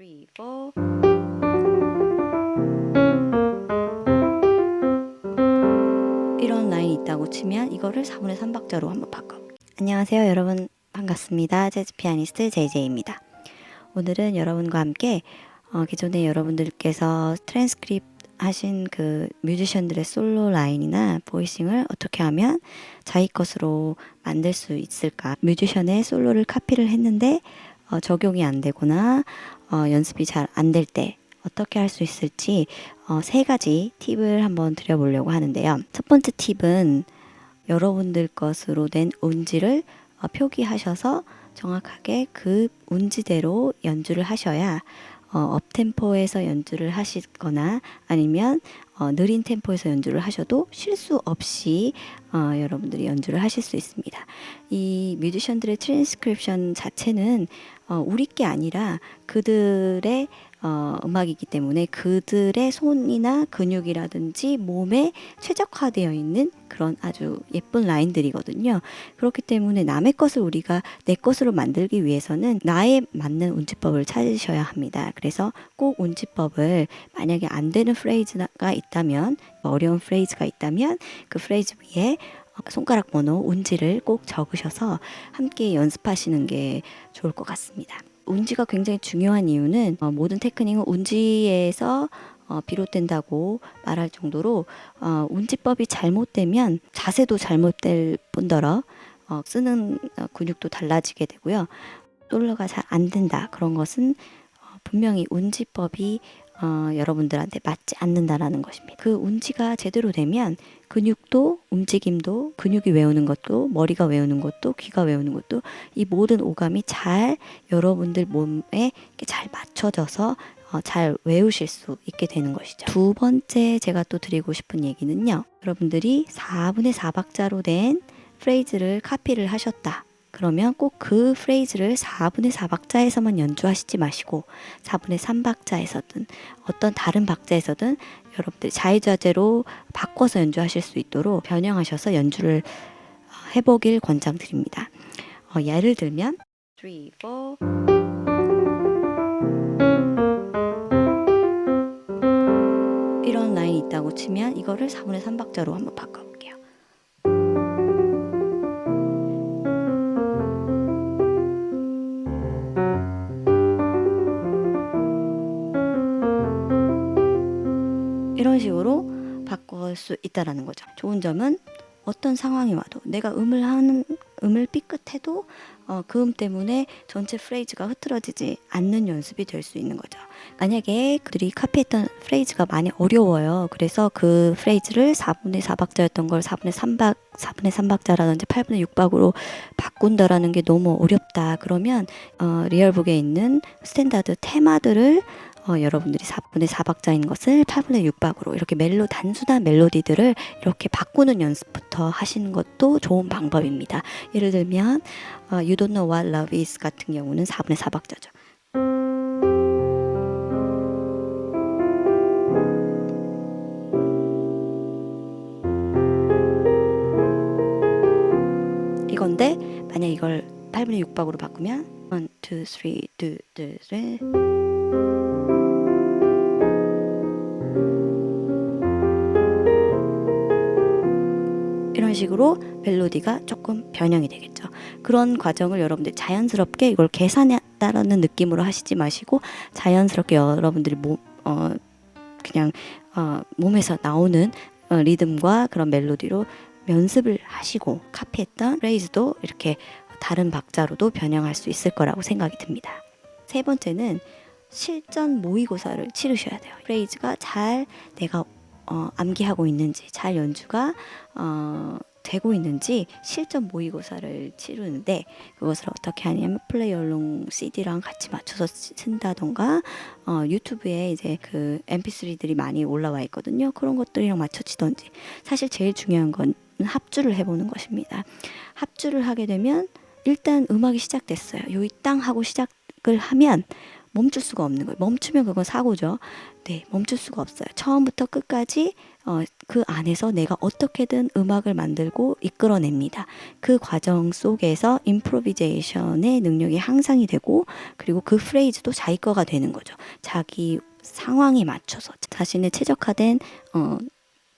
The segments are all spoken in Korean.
three, four. 이런 라인이 있다고 치면 이거를 4분의 3박자로 한번 바꿔볼게요. 안녕하세요 여러분 반갑습니다. 재즈 피아니스트 JJ입니다. 오늘은 여러분과 함께 어, 기존에 여러분들께서 트랜스크립 하신 그 뮤지션들의 솔로 라인이나 보이싱을 어떻게 하면 자기 것으로 만들 수 있을까? 뮤지션의 솔로를 카피를 했는데 어, 적용이 안 되거나 어, 연습이 잘 안 될 때 어떻게 할 수 있을지 어, 세 가지 팁을 한번 드려보려고 하는데요. 첫 번째 팁은 여러분들 것으로 된 운지를 어, 표기하셔서 정확하게 그 운지대로 연주를 하셔야 어, 업템포에서 연주를 하시거나 아니면 어, 느린 템포에서 연주를 하셔도 실수 없이 어, 여러분들이 연주를 하실 수 있습니다. 이 뮤지션들의 트랜스크립션 자체는 어, 우리 게 아니라 그들의 어, 음악이기 때문에 그들의 손이나 근육이라든지 몸에 최적화되어 있는 그런 아주 예쁜 라인들이거든요. 그렇기 때문에 남의 것을 우리가 내 것으로 만들기 위해서는 나에 맞는 운치법을 찾으셔야 합니다. 그래서 꼭 운치법을 만약에 안 되는 프레이즈가 있다면 어려운 프레이즈가 있다면 그 프레이즈 위에 손가락 번호 운지를 꼭 적으셔서 함께 연습하시는 게 좋을 것 같습니다. 운지가 굉장히 중요한 이유는 어, 모든 테크닉은 운지에서 어, 비롯된다고 말할 정도로 어, 운지법이 잘못되면 자세도 잘못될 뿐더러 어, 쓰는 어, 근육도 달라지게 되고요. 솔로가 잘 안 된다 그런 것은 어, 분명히 운지법이 어, 여러분들한테 맞지 않는다라는 것입니다. 그 운지가 제대로 되면 근육도 움직임도 근육이 외우는 것도 머리가 외우는 것도 귀가 외우는 것도 이 모든 오감이 잘 여러분들 몸에 잘 맞춰져서 어, 잘 외우실 수 있게 되는 것이죠. 두 번째 제가 또 드리고 싶은 얘기는요. 여러분들이 4분의 4박자로 된 프레이즈를 카피를 하셨다. 그러면 꼭 그 프레이즈를 4분의 4박자에서만 연주하시지 마시고 4분의 3박자에서든 어떤 다른 박자에서든 여러분들이 자유자재로 바꿔서 연주하실 수 있도록 변형하셔서 연주를 어, 해보길 권장드립니다. 어, 예를 들면 3, 4 이런 라인이 있다고 치면 이거를 4분의 3박자로 한번 바꿔 이런 식으로 바꿀 수 있다라는 거죠. 좋은 점은 어떤 상황이 와도 내가 음을 하는 음을 삐끗해도 어, 그음 때문에 전체 프레이즈가 흐트러지지 않는 연습이 될 수 있는 거죠. 만약에 그들이 카피했던 프레이즈가 많이 어려워요. 그래서 그 프레이즈를 4분의 4박자였던 걸 4분의 3박 4분의 3박자라든지 8분의 6박으로 바꾼다라는 게 너무 어렵다. 그러면 어, 리얼북에 있는 스탠다드 테마들을 어, 여러분들이 4분의 4박자인 것을 8분의 6박으로 이렇게 멜로 단순한 멜로디들을 이렇게 바꾸는 연습부터 하시는 것도 좋은 방법입니다. 예를 들면 어, You Don't Know What Love Is 같은 경우는 4분의 4박자죠. 이건데 만약 이걸 8분의 6박으로 바꾸면 1, 2, 3, 2, 2, 3 식으로 멜로디가 조금 변형이 되겠죠. 그런 과정을 여러분들이 자연스럽게 이걸 계산했다라는 느낌으로 하시지 마시고 자연스럽게 여러분들이 몸, 어, 그냥 어, 몸에서 나오는 어, 리듬과 그런 멜로디로 연습을 하시고 카피했던 프레이즈도 이렇게 다른 박자로도 변형할 수 있을 거라고 생각이 듭니다. 세 번째는 실전 모의고사를 치르셔야 돼요. 프레이즈가 잘 내가 어, 암기하고 있는지, 잘 연주가 어, 되고 있는지 실전 모의고사를 치르는데 그것을 어떻게 하냐면 플레이 얼롱 CD랑 같이 맞춰서 쓴다던가 어, 유튜브에 이제 그 MP3들이 많이 올라와 있거든요. 그런 것들이랑 맞춰지던지 사실 제일 중요한 건 합주를 해보는 것입니다. 합주를 하게 되면 일단 음악이 시작됐어요. 요이 땅 하고 시작을 하면 멈출 수가 없는 거예요. 멈추면 그건 사고죠. 네, 멈출 수가 없어요. 처음부터 끝까지 어, 그 안에서 내가 어떻게든 음악을 만들고 이끌어냅니다. 그 과정 속에서 임프로비제이션의 능력이 향상이 되고 그리고 그 프레이즈도 자기 거가 되는 거죠. 자기 상황에 맞춰서 자신의 최적화된 어,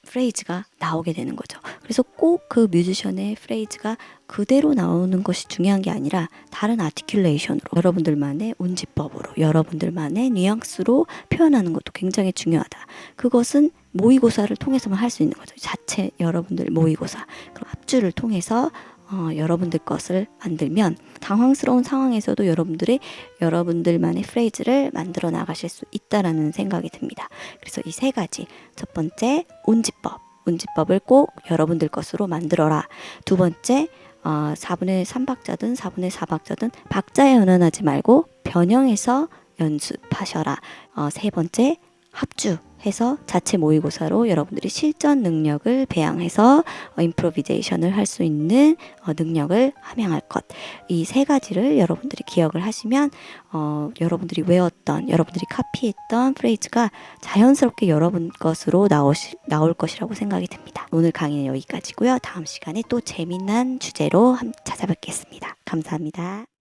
프레이즈가 나오게 되는 거죠. 그래서 꼭 그 뮤지션의 프레이즈가 그대로 나오는 것이 중요한 게 아니라 다른 아티큘레이션으로 여러분들만의 운지법으로 여러분들만의 뉘앙스로 표현하는 것도 굉장히 중요하다. 그것은 모의고사를 통해서만 할 수 있는 거죠. 자체 여러분들 모의고사 그럼 합주를 통해서 어, 여러분들 것을 만들면 당황스러운 상황에서도 여러분들의 여러분들만의 프레이즈를 만들어 나가실 수 있다라는 생각이 듭니다. 그래서 이 세 가지 첫 번째 운지법 운지법을 꼭 여러분들 것으로 만들어라. 두 번째 어, 4분의 3박자든 4분의 4박자든 박자에 연연하지 말고 변형해서 연습하셔라. 어, 세 번째 합주 해서 자체 모의고사로 여러분들이 실전 능력을 배양해서 어, 임프로비제이션을 할 수 있는 어, 능력을 함양할 것. 이 세 가지를 여러분들이 기억을 하시면 어, 여러분들이 외웠던 여러분들이 카피했던 프레이즈가 자연스럽게 여러분 것으로 나오시, 나올 것이라고 생각이 듭니다. 오늘 강의는 여기까지고요. 다음 시간에 또 재미난 주제로 함- 찾아뵙겠습니다. 감사합니다.